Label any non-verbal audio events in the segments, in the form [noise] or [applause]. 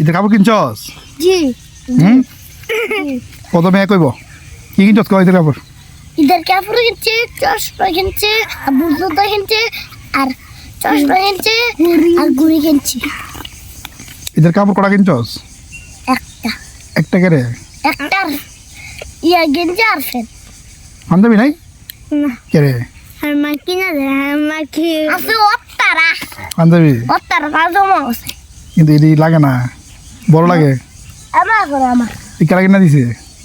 ঈদের কাপড় কিনছস? জি। হুম? প্রথমে কইব? কি কিনছস কয় ঈদের কাপড়? ঈদের কাপড় কিনছে চশমা কিনছে আবুর জুতা কিনছে আর চশমা কিনছে আর ঘুড়ি কিনছে। ঈদের কাপড় কটা কিনছস? একটা। একটা করে? একটার ইয়া গেঞ্জি আর ফেন পাঞ্জাবি নাই? না। কেরে? আর মা কিনা দে আর মা কি আছে অত্তারা। পাঞ্জাবি? অত্তারা কাল জমা আছে। কিন্তু এটি লাগে না। বড় লাগে? আমার করে আমার এই কিনা দিছে?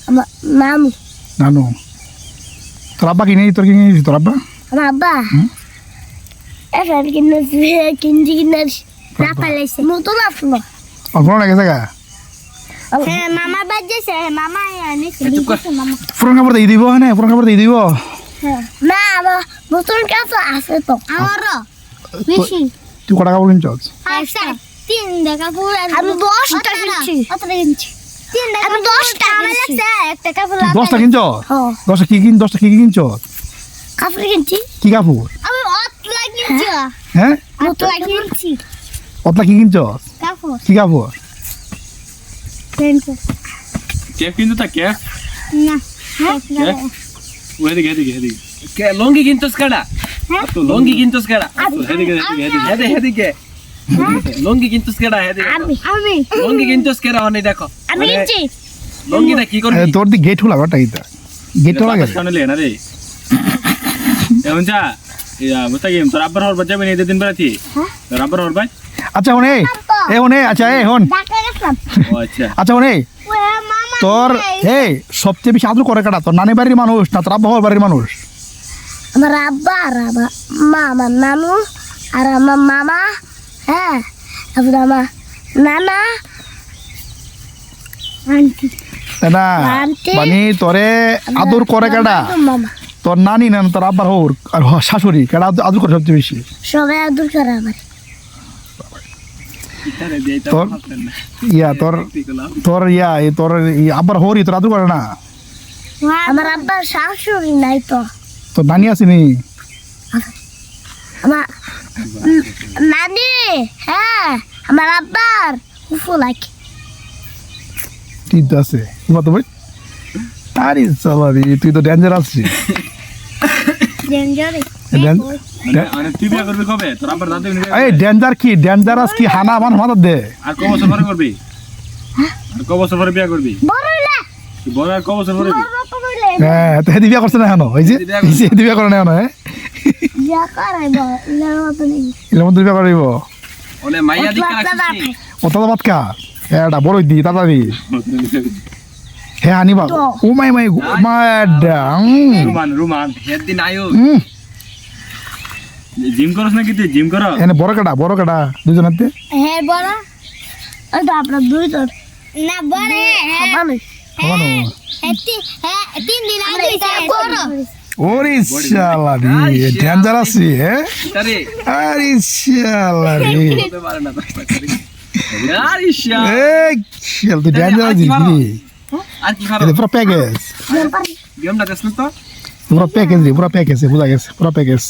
আমার মামু নানু। তোর আব্বা কিনে তোর কিনে দিছি তোর আব্বা? আমার আব্বা? এখন কিনেছে কিনছি কিনেছি না পালাইছে। নতুন আসলো অল্প লাগে জায়গা হ্যাঁ মামা বাদ যাইছে মামা পুরান কাপড় দিয়ে দিব হ্যাঁ পুরান কাপড় দিয়ে দিব। না নতুন কাছে আছে তো। আমারও বেশি তুই কটা কাপড় আচ্ছা তিন টাকা পুরো আমি দশটা কিনছি কিনছি তিন টাকা আমি দশটা আমার লাগছে এক টাকা পুরো তুই দশটা কিনছস হ্যাঁ। দশটা কি কিন দশটা কি কি কিনছস কাপড় কিনছি। কি কাপড়? আমি অতলা কিনছি। হ্যাঁ। অতলা কিনছি। অতলা কি কিনছস কাপড়। কি কাপড়? ক্যাপ কিন্তু তা ক্যাপ? না। ক্যাপ? ওদিকে এদিকে এদিকে। লঙ্গি কিনতস কাড়া? হ্যাঁ? লঙ্গি কিনতস এদিকে এদিকে এদিকে। এদিকে [laughs] লঙ্গি কিনতস কাড়া এদিকে আমি আমি। লঙ্গি কিনতস কাড়া হনে দেখো। আমি মানে কিনছি লঙ্গিটা কি এ, করবি তোর দি গেট খোলা বাটা ইতা গেট লাগে সামনে লে না রে। এখন যা ইয়া মুস্তাকিম তোর আব্বার হর বাজাবে নি দিন বেলাতি হ্যাঁ? তোর আব্বার হর বাই আচ্ছা হনে এ হনে আচ্ছা এ হন। ও আচ্ছা। আচ্ছা হনে তোর এই সবচেয়ে বেশি আদর করে কাটা তোর নানি বাড়ির মানুষ না তোর আব্বা বাড়ির মানুষ? আমার আব্বা আর আমার মা আমার নানু আর আমার মামা। হ্যাঁ তারপরে আমার নানা। আন্টি। না মানে তোরে আদর করে কাটা তোর নানি না তোর আব্বার হওর আর শাশুড়ি কেডা আদর- করে সবচেয়ে বেশি? সবাই আদর করে আমার। তোর ইয়া তোর তোর ইয়া তোর ই আব্বার হরি তোর আদর করে না? আমার আব্বার শাশুড়ি নাই তো। তোর নানি আসেনি আমার নানি হ্যাঁ আমার আব্বার ফুফু লাগে ঠিক আছে। তোমার তো ভাই আরে সালারি তুই তো ডেঞ্জার? ডেঞ্জার কি? ডেঞ্জারাস কি? হানা আমার মাথা দে। আর ক বছর পরে করবি? আর ক বছর পরে বিয়া করবি? বড় আর ক বছর পরে হ্যাঁ তো হেদি বিয়া করছে না এখন ওই যে বিয়া করে না এখন হ্যাঁ? যা করাইব ইলার মতো নেই এর মধ্যে বিয়া করিব ওলে মাইয়া দিকে বাচ্চা ও তাতা ভাত খা। হ্যাঁ এটা বড় দি তাড়াতাড়ি হ্যাঁ আনিবা। তো। ও মাই মাই ম্যাডাম রুমান রুমান হেড দিন আয়ো জিম করছ নাকি তুই? জিম কর এনে বড় কাটা বড় কাটা দুজনাতে হ্যাঁ বড়। ওই তো আপনার দুই তোর না? বড় হ্যাঁ সমানো হ্যাঁ তিন দিন আগে বড়। ওরে শালা রে ডেঞ্জারাস রে হ্যাঁ আরে আরে শালা রে বলতে পারে না তো। আর ইশা এই শালা তুই ডেঞ্জারাস দিবি আর কি খাব পুরো প্যাকেজ গেমটা তো? পুরো প্যাকেজ রে পুরো প্যাকেজ বুঝা গেছে পুরো প্যাকেজ